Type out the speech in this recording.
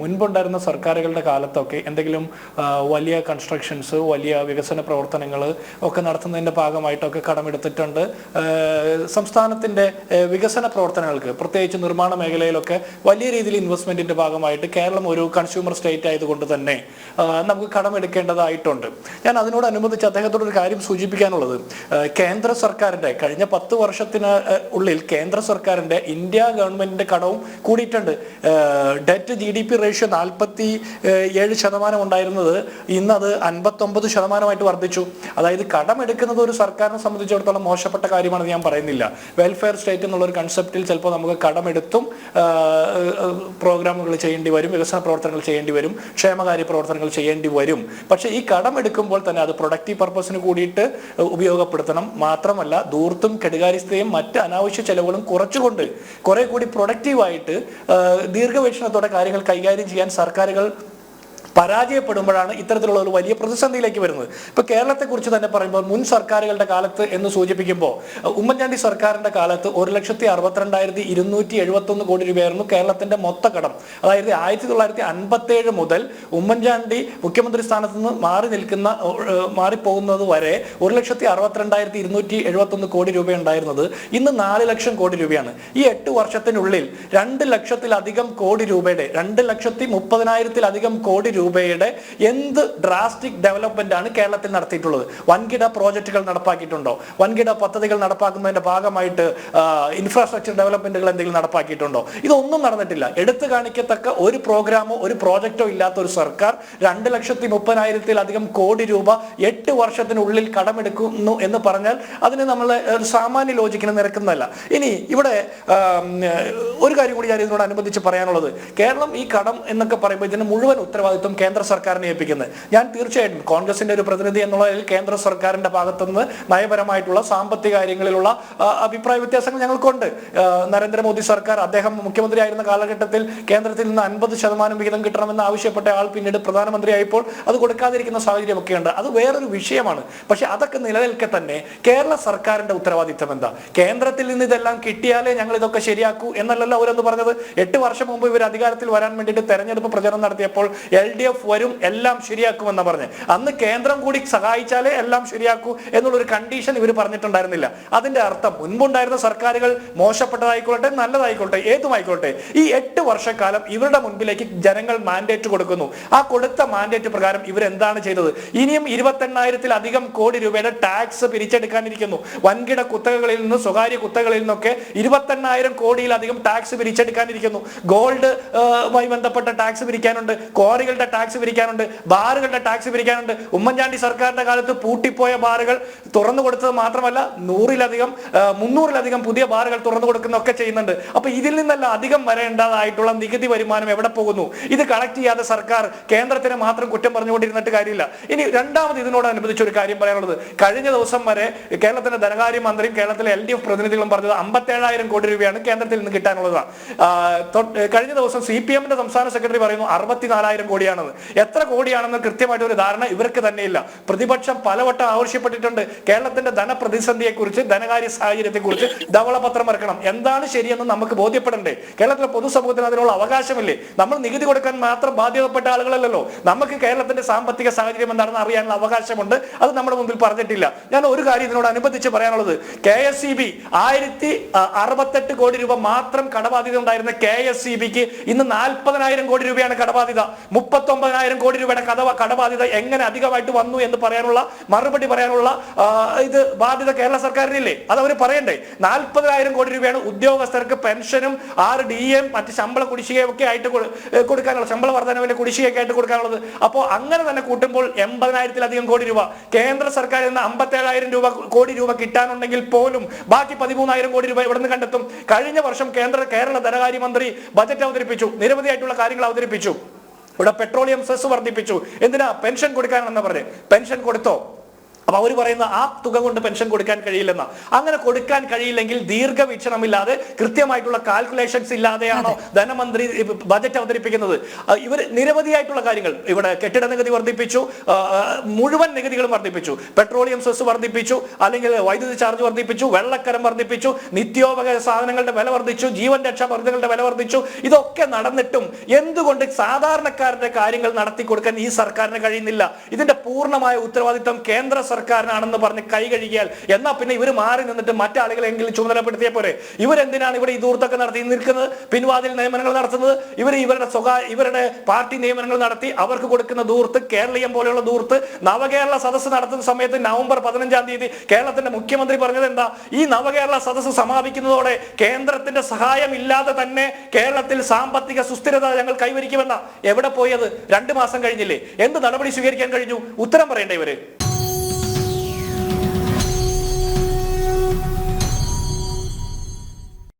മുൻപുണ്ടായിരുന്ന സർക്കാരുകളുടെ കാലത്തൊക്കെ എന്തെങ്കിലും വലിയ കൺസ്ട്രക്ഷൻസ് വലിയ വികസന പ്രവർത്തനങ്ങൾ ഒക്കെ നടത്തുന്നതിന്റെ ഭാഗമായിട്ടൊക്കെ കടമെടുത്തിട്ടുണ്ട്. സംസ്ഥാനത്തിന്റെ വികസന പ്രവർത്തനങ്ങൾക്ക് പ്രത്യേകിച്ച് നിർമ്മാണ മേഖലയിലൊക്കെ വലിയ രീതിയിൽ ഇൻവെസ്റ്റ്മെന്റിന്റെ ഭാഗമായിട്ട് കേരളം ഒരു കൺസ്യൂമർ സ്റ്റേറ്റ് ആയതുകൊണ്ട് തന്നെ നമുക്ക് കടമെടുക്കേണ്ടതായിട്ടുണ്ട്. ഞാൻ അതിനോടനുബന്ധിച്ച് അദ്ദേഹത്തോട് ഒരു കാര്യം സൂചിപ്പിക്കാനുള്ളത്. കേന്ദ്ര സർക്കാരിന്റെ കഴിഞ്ഞ പത്ത് വർഷത്തിന് ഉള്ളിൽ കേന്ദ്ര സർക്കാരിന്റെ ഇന്ത്യ ഗവൺമെന്റിന്റെ കടവും കൂടിയിട്ടുണ്ട്. Debt G D P ratio നാൽപ്പത്തി ഏഴ് ശതമാനം ഉണ്ടായിരുന്നത് ഇന്ന് അത് അൻപത്തൊമ്പത് ശതമാനമായിട്ട് വർദ്ധിച്ചു. അതായത് കടമെടുക്കുന്നത് ഒരു സർക്കാരിനെ സംബന്ധിച്ചിടത്തോളം മോശപ്പെട്ട കാര്യമാണെന്ന് ഞാൻ പറയുന്നില്ല. വെൽഫെയർ സ്റ്റേറ്റ് എന്നുള്ള ഒരു കൺസെപ്റ്റിൽ ചിലപ്പോൾ നമുക്ക് കടമെടുത്തും പ്രോഗ്രാമുകൾ ചെയ്യേണ്ടി വരും വികസന പ്രവർത്തനങ്ങൾ ചെയ്യേണ്ടി വരും ക്ഷേമകാര്യ പ്രവർത്തനങ്ങൾ ചെയ്യേണ്ടി വരും. പക്ഷേ ഈ കടമെടുക്കുമ്പോൾ തന്നെ അത് പ്രൊഡക്റ്റീവ് പർപ്പസിന് കൂടിയിട്ട് ഉപയോഗപ്പെടുത്തണം. മാത്രമല്ല ദൂർത്തും കെടുകാര്യസ്ഥയും മറ്റ് അനാവശ്യ ചെലവുകളും കുറച്ചുകൊണ്ട് കുറെ കൂടി പ്രൊഡക്റ്റീവായിട്ട് ദീർഘവീക്ഷണത്തോടെ കാര്യങ്ങൾ കൈകാര്യം ചെയ്യാൻ സർക്കാരുകൾ പരാജയപ്പെടുമ്പോഴാണ് ഇത്തരത്തിലുള്ള ഒരു വലിയ പ്രതിസന്ധിയിലേക്ക് വരുന്നത്. ഇപ്പൊ കേരളത്തെ കുറിച്ച് തന്നെ പറയുമ്പോൾ മുൻ സർക്കാരുകളുടെ കാലത്ത് എന്ന് സൂചിപ്പിക്കുമ്പോൾ ഉമ്മൻചാണ്ടി സർക്കാരിന്റെ കാലത്ത് ഒരു ലക്ഷത്തി അറുപത്തിരണ്ടായിരത്തി ഇരുന്നൂറ്റി എഴുപത്തി ഒന്ന് കോടി രൂപയായിരുന്നു കേരളത്തിന്റെ മൊത്ത കടം അതായത് ആയിരത്തി തൊള്ളായിരത്തി അൻപത്തി ഏഴ് മുതൽ ഉമ്മൻചാണ്ടി മുഖ്യമന്ത്രി സ്ഥാനത്ത് നിന്ന് മാറി നിൽക്കുന്ന മാറിപ്പോകുന്നത് വരെ ഒരു ലക്ഷത്തി അറുപത്തിരണ്ടായിരത്തി ഇരുന്നൂറ്റി എഴുപത്തി ഒന്ന് കോടി രൂപ ഉണ്ടായിരുന്നത് ഇന്ന് നാല് ലക്ഷം കോടി രൂപയാണ്. ഈ എട്ട് വർഷത്തിനുള്ളിൽ രണ്ട് ലക്ഷത്തിലധികം കോടി രൂപയുടെ രണ്ട് ലക്ഷത്തി മുപ്പതിനായിരത്തിലധികം കോടി രൂപയുടെ എന്ത് ഡ്രാസ്റ്റിക് ഡെവലപ്മെന്റ് ആണ് കേരളത്തിൽ നടത്തിയിട്ടുള്ളത്? വൻകിട പ്രോജക്റ്റുകൾ നടപ്പാക്കിയിട്ടുണ്ടോ? വൻകിട പദ്ധതികൾ നടപ്പാക്കുന്നതിന്റെ ഭാഗമായിട്ട് ഇൻഫ്രാസ്ട്രക്ചർ ഡെവലപ്മെന്റുകൾ എന്തെങ്കിലും നടപ്പാക്കിയിട്ടുണ്ടോ? ഇതൊന്നും നടന്നിട്ടില്ല. എടുത്തു കാണിക്കത്തക്ക ഒരു പ്രോഗ്രാമോ ഒരു പ്രോജക്റ്റോ ഇല്ലാത്ത ഒരു സർക്കാർ രണ്ട് ലക്ഷത്തി മുപ്പതിനായിരത്തിലധികം കോടി രൂപ എട്ട് വർഷത്തിനുള്ളിൽ കടമെടുക്കുന്നു എന്ന് പറഞ്ഞാൽ അതിന് നമ്മൾ സാമാന്യ ലോജിക്കിന് നിരക്കുന്നതല്ല. ഇനി ഇവിടെ ഒരു കാര്യം കൂടി ഞാൻ ഇതിനോട് അനുബന്ധിച്ച് പറയാനുള്ളത്. കേരളം ഈ കടം എന്നൊക്കെ പറയുമ്പോൾ ഇതിന് മുഴുവൻ ഉത്തരവാദിത്വം കേന്ദ്ര സർക്കാരിനെ ഏൽപ്പിക്കുന്നത്. ഞാൻ തീർച്ചയായിട്ടും കോൺഗ്രസിന്റെ ഒരു പ്രതിനിധി എന്നുള്ളതിൽ കേന്ദ്ര സർക്കാരിന്റെ ഭാഗത്തുനിന്ന് നയപരമായിട്ടുള്ള സാമ്പത്തിക കാര്യങ്ങളിലുള്ള അഭിപ്രായ വ്യത്യാസങ്ങൾ ഞങ്ങൾക്കുണ്ട്. നരേന്ദ്രമോദി സർക്കാർ അദ്ദേഹം മുഖ്യമന്ത്രി ആയിരുന്ന കാലഘട്ടത്തിൽ കേന്ദ്രത്തിൽ നിന്ന് അൻപത് ശതമാനം വിഹിതം കിട്ടണമെന്ന് ആവശ്യപ്പെട്ട ആൾ പിന്നീട് പ്രധാനമന്ത്രിയായപ്പോൾ അത് കൊടുക്കാതിരിക്കുന്ന സാഹചര്യമൊക്കെ ഉണ്ട്. അത് വേറൊരു വിഷയമാണ്. പക്ഷെ അതൊക്കെ നിലനിൽക്കെ തന്നെ കേരള സർക്കാരിന്റെ ഉത്തരവാദിത്തം എന്താ? കേന്ദ്രത്തിൽ നിന്ന് ഇതെല്ലാം കിട്ടിയാലേ ഞങ്ങൾ ഇതൊക്കെ ശരിയാക്കൂ എന്നല്ലല്ലോ അവരെന്ന് പറഞ്ഞത്. എട്ട് വർഷം മുമ്പ് ഇവർ അധികാരത്തിൽ വരാൻ വേണ്ടിയിട്ട് തെരഞ്ഞെടുപ്പ് പ്രചരണം നടത്തിയപ്പോൾ എൽ ഡി എഫ് വരും എല്ലാം ശരിയാക്കുമെന്ന് പറഞ്ഞ്. അന്ന് കേന്ദ്രം കൂടി സഹായിച്ചാലേ എല്ലാം ശരിയാക്കൂ എന്നുള്ളൊരു കണ്ടീഷൻ ഇവർ പറഞ്ഞിട്ടുണ്ടായിരുന്നില്ല. അതിന്റെ അർത്ഥം മുൻപുണ്ടായിരുന്ന സർക്കാരുകൾ മോശപ്പെട്ടതായിക്കോട്ടെ നല്ലതായിക്കോട്ടെ ഏതുമായിക്കോട്ടെ ഈ എട്ട് വർഷക്കാലം ഇവരുടെ മുൻപിലേക്ക് ജനങ്ങൾ മാൻഡേറ്റ് കൊടുക്കുന്നു. ആ കൊടുത്ത മാൻഡേറ്റ് പ്രകാരം ഇവർ എന്താണ് ചെയ്തത്? ഇനിയും ഇരുപത്തെണ്ണായിരത്തിലധികം കോടി രൂപയുടെ ടാക്സ് പിരിച്ചെടുക്കാനിരിക്കുന്നു. വൻകിട കുത്തകകളിൽ നിന്ന് സ്വകാര്യ കുത്തകളിൽ നിന്നൊക്കെ ഇരുപത്തെണ്ണായിരം കോടിയിലധികം ടാക്സ് പിരിച്ചെടുക്കാനിരിക്കുന്നു. ഗോൾഡ് ബന്ധപ്പെട്ട ടാക്സ് പിരിക്കാനുണ്ട്. ക്വാറികളുടെ ടാക്സ് പിരിക്കാനുണ്ട് ബാറുകളുടെ ടാക്സ് പിരിക്കാനുണ്ട്. ഉമ്മൻചാണ്ടി സർക്കാരിന്റെ കാലത്ത് പൂട്ടിപ്പോയ ബാറുകൾ തുറന്നു കൊടുത്തത് മാത്രമല്ല നൂറിലധികം മുന്നൂറിലധികം പുതിയ ബാറുകൾ തുറന്നു കൊടുക്കുന്നൊക്കെ ചെയ്യുന്നുണ്ട്. അപ്പൊ ഇതിൽ നിന്നല്ല അധികം വരേണ്ടതായിട്ടുള്ള നികുതി വരുമാനം എവിടെ പോകുന്നു? ഇത് കളക്ട് ചെയ്യാതെ സർക്കാർ കേന്ദ്രത്തിന് മാത്രം കുറ്റം പറഞ്ഞുകൊണ്ടിരുന്നിട്ട് കാര്യമില്ല. ഇനി രണ്ടാമത് ഇതിനോടനുബന്ധിച്ച് ഒരു കാര്യം പറയാനുള്ളത്. കഴിഞ്ഞ ദിവസം വരെ കേരളത്തിന്റെ ധനകാര്യ മന്ത്രിയും കേരളത്തിലെ എൽ ഡി എഫ് പ്രതിനിധികളും പറഞ്ഞത് അമ്പത്തേഴായിരം കോടി രൂപയാണ് കേന്ദ്രത്തിൽ നിന്ന് കിട്ടാനുള്ളതാണ്. കഴിഞ്ഞ ദിവസം സി പി എമ്മിന്റെ സംസ്ഥാന സെക്രട്ടറി പറയുന്നു അറുപത്തിനാലായിരം കോടിയാണെന്ന് എത്ര കോടിയാണെന്ന് കൃത്യമായിട്ട് ഒരു ധാരണ ഇവർക്ക് തന്നെയില്ല. പ്രതിപക്ഷം പലവട്ടം ആവശ്യപ്പെട്ടിട്ടുണ്ട് കേരളത്തിന്റെ ധനപ്രതിസന്ധിയെക്കുറിച്ച് ധനകാര്യ സാഹചര്യത്തെ കുറിച്ച് ധവളപത്രം ഇറക്കണം. എന്താണ് ശരിയെന്ന് നമുക്ക് ബോധ്യപ്പെടണ്ടേ? കേരളത്തിലെ പൊതുസമൂഹത്തിന് അതിനുള്ള അവകാശമില്ലേ? നമ്മൾ നികുതി കൊടുക്കാൻ മാത്രം ബാധ്യതപ്പെട്ട ആളുകളല്ലല്ലോ. നമുക്ക് കേരളത്തിന്റെ സാമ്പത്തിക സാഹചര്യം എന്താണെന്ന് അറിയാനുള്ള അവകാശമുണ്ട്. അത് നമ്മുടെ മുമ്പിൽ പറഞ്ഞിട്ടില്ല. ഞാൻ ഒരു കാര്യം ഇതിനോട് അനുബന്ധിച്ച് പറയാനുള്ളത്. കെ എസ് ഇ ബി ആയിരത്തി അറുപത്തെട്ട് കോടി രൂപ മാത്രം കടബാധ്യത ഉണ്ടായിരുന്ന കെ എസ് ഇ ബിക്ക് ഇന്ന് നാൽപ്പതിനായിരം കോടി രൂപയാണ് കടബാധ്യത. മുപ്പത്തി ഒമ്പതിനായിരം കോടി രൂപയുടെ കഥ കടബാധ്യത എങ്ങനെ അധികമായിട്ട് വന്നു എന്ന് പറയാനുള്ള മറുപടി പറയാനുള്ള ഇത് ബാധ്യത കേരള സർക്കാരിനില്ലേ? അത് അവർ പറയണ്ടേ? നാൽപ്പതിനായിരം കോടി രൂപയാണ് ഉദ്യോഗസ്ഥർക്ക് പെൻഷനും ആറ് ഡി എം മറ്റ് ശമ്പള കുടിശ്ശികയൊക്കെ ആയിട്ട് കൊടുക്കാനുള്ള ശമ്പള വർധനവിന്റെ കുടിശ്ശികയൊക്കെ ആയിട്ട് കൊടുക്കാനുള്ളത്. അപ്പോൾ അങ്ങനെ തന്നെ കൂട്ടുമ്പോൾ എൺപതിനായിരത്തിലധികം കോടി രൂപ. കേന്ദ്ര സർക്കാരിൽ നിന്ന് അമ്പത്തേഴായിരം രൂപ കോടി രൂപ കിട്ടാനുണ്ടെങ്കിൽ പോലും ബാക്കി പതിമൂന്നായിരം കോടി രൂപ ഇവിടെ കണ്ടെത്തും? കഴിഞ്ഞ വർഷം കേന്ദ്ര കേരള ധനകാര്യമന്ത്രി ബജറ്റ് അവതരിപ്പിച്ചു. നിരവധിയായിട്ടുള്ള കാര്യങ്ങൾ അവതരിപ്പിച്ചു. ഇവിടെ പെട്രോളിയം സെസ് വർദ്ധിപ്പിച്ചു. എന്തിനാ? പെൻഷൻ കൊടുക്കാനാണെന്ന് പറഞ്ഞ്. പെൻഷൻ കൊടുത്തോ? അപ്പൊ അവർ പറയുന്ന ആ തുക കൊണ്ട് പെൻഷൻ കൊടുക്കാൻ കഴിയില്ലെന്ന. അങ്ങനെ കൊടുക്കാൻ കഴിയില്ലെങ്കിൽ ദീർഘവീക്ഷണമില്ലാതെ കൃത്യമായിട്ടുള്ള കാൽക്കുലേഷൻസ് ഇല്ലാതെയാണോ ധനമന്ത്രി ബജറ്റ് അവതരിപ്പിക്കുന്നത്? ഇവർ നിരവധിയായിട്ടുള്ള കാര്യങ്ങൾ. ഇവിടെ കെട്ടിട നികുതി വർദ്ധിപ്പിച്ചു മുഴുവൻ നികുതികളും വർദ്ധിപ്പിച്ചു. പെട്രോളിയം സെസ് വർദ്ധിപ്പിച്ചു അല്ലെങ്കിൽ വൈദ്യുതി ചാർജ് വർദ്ധിപ്പിച്ചു വെള്ളക്കരം വർദ്ധിപ്പിച്ചു നിത്യോപകര സാധനങ്ങളുടെ വില വർദ്ധിച്ചു ജീവൻ രക്ഷാ മരുന്നുകളുടെ വില വർദ്ധിച്ചു. ഇതൊക്കെ നടന്നിട്ടും എന്തുകൊണ്ട് സാധാരണക്കാരുടെ കാര്യങ്ങൾ നടത്തി കൊടുക്കാൻ ഈ സർക്കാരിന് കഴിയുന്നില്ല? ഇതിന്റെ പൂർണമായ ഉത്തരവാദിത്വം കേന്ദ്ര സർക്കാരിനാണെന്ന് പറഞ്ഞ് കൈ കഴുകിയാൽ എന്നാ പിന്നെ ഇവർ മാറി നിന്നിട്ട് മറ്റാളുകളെങ്കിലും ചുമതലപ്പെടുത്തിയ പോരെ? ഇവരെന്തിനാണ് ഇവിടെ ഈ ദൂർത്തൊക്കെ നടത്തി നിൽക്കുന്നത്? പിൻവാതിൽ നിയമനങ്ങൾ നടത്തുന്നത്? ഇവർ ഇവരുടെ സ്വകാര്യ ഇവരുടെ പാർട്ടി നിയമനങ്ങൾ നടത്തി അവർക്ക് കൊടുക്കുന്ന ദൂർത്ത് കേരളീയം പോലെയുള്ള ദൂർത്ത് നവകേരള സദസ്സ് നടത്തുന്ന സമയത്ത് നവംബർ പതിനഞ്ചാം തീയതി കേരളത്തിന്റെ മുഖ്യമന്ത്രി പറഞ്ഞത് എന്താ? ഈ നവകേരള സദസ്സ് സമാപിക്കുന്നതോടെ കേന്ദ്രത്തിന്റെ സഹായം ഇല്ലാതെ തന്നെ കേരളത്തിൽ സാമ്പത്തിക സുസ്ഥിരത ഞങ്ങൾ കൈവരിക്കുമെന്ന. എവിടെ പോയത് രണ്ടു മാസം കഴിഞ്ഞില്ലേ? എന്ത് നടപടി സ്വീകരിക്കാൻ കഴിഞ്ഞു? ഉത്തരം പറയണ്ടേ ഇവർ?